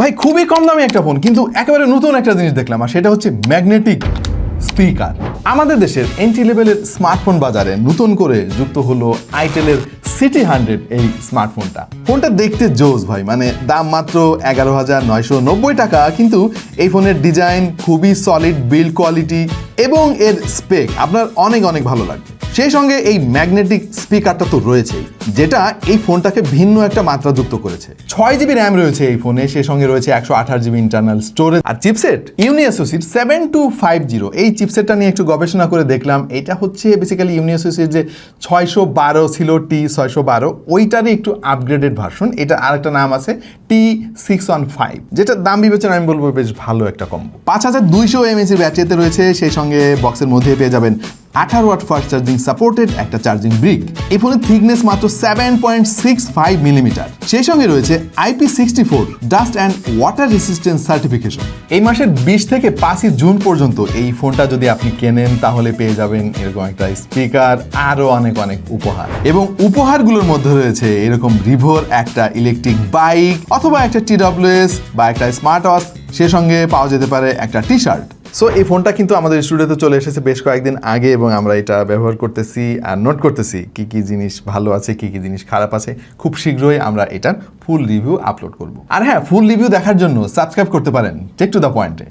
ভাই, খুবই কম দামি একটা ফোন কিন্তু একেবারে নতুন একটা জিনিস দেখলাম, আর সেটা হচ্ছে ম্যাগনেটিক স্পিকার আমাদের দেশের এন্ট্রি লেভেলের স্মার্টফোন বাজারে নতুন করে যুক্ত হলো আইটেলের সিটি হান্ড্রেড এই স্মার্টফোনটা ফোনটা দেখতে জোস ভাই মানে দাম মাত্র এগারো হাজার নয়শো নব্বই টাকা, কিন্তু এই ফোনের ডিজাইন খুবই সলিড বিল্ড কোয়ালিটি এবং এর স্পেক আপনার অনেক অনেক ভালো লাগবে। সেই সঙ্গে এই ম্যাগনেটিক স্পিকারটা তো রয়েছেই, যেটা এই ফোনটাকে ভিন্ন একটা মাত্রা যুক্ত করেছে। ছয় জিবি র্যাম রয়েছে এই ফোনে, সেই সঙ্গে রয়েছে একশো আঠাশ জিবি ইন্টারনাল স্টোরেজ আর চিপসেট ইউনিএসওসির সেভেন টু ফাইভ জিরো এই চিপসেটটা নিয়ে একটু গবেষণা করে দেখলাম, এটা হচ্ছে বেসিক্যালি ইউনিএসওসির যে ছয়শো বারো ছিল টি ছয়শো বারো, ওইটারই একটু আপগ্রেডেড ভার্সন এটা আরেকটা নাম আছে টি সিক্স ওয়ান ফাইভ যেটা দাম বিবেচনা আমি বলব বেশ ভালো একটা কম্বো পাঁচ হাজার দুইশো এমএসির ব্যাটারিতে রয়েছে, সেই সঙ্গে বক্সের মধ্যে পেয়ে যাবেন আঠারো ওয়াট ফাস্ট চার্জিং সাপোর্টেড একটা চার্জিং ব্রিক এই ফোনের থিকনেস মাত্র seven point six five millimetre সেই সঙ্গে রয়েছে IP sixty four dust and water resistance certification এই মাসের বিশ থেকে পাঁচই জুন পর্যন্ত এই ফোনটা যদি আপনি কেনেন, তাহলে পেয়ে যাবেন এরকম একটা স্পিকার আরও অনেক অনেক উপহার। এবং উপহারগুলোর মধ্যে রয়েছে এরকম রিভোর একটা ইলেকট্রিক বাইক অথবা একটা টিডব্লিউএস বা একটা স্মার্ট ওয়াচ সে সঙ্গে পাওয়া যেতে পারে একটা টি শার্ট সো এই ফোনটা কিন্তু আমাদের স্টুডিওতে চলে এসেছে বেশ কয়েকদিন আগে এবং আমরা এটা ব্যবহার করতেছি আর নোট করতেছি কি কি জিনিস ভালো আছে, কি কি জিনিস খারাপ আছে। খুব শীঘ্রই আমরা এটার ফুল রিভিউ আপলোড করব। আর হ্যাঁ ফুল রিভিউ দেখার জন্য সাবস্ক্রাইব করতে পারেন। টেক টু দ্য পয়েন্টে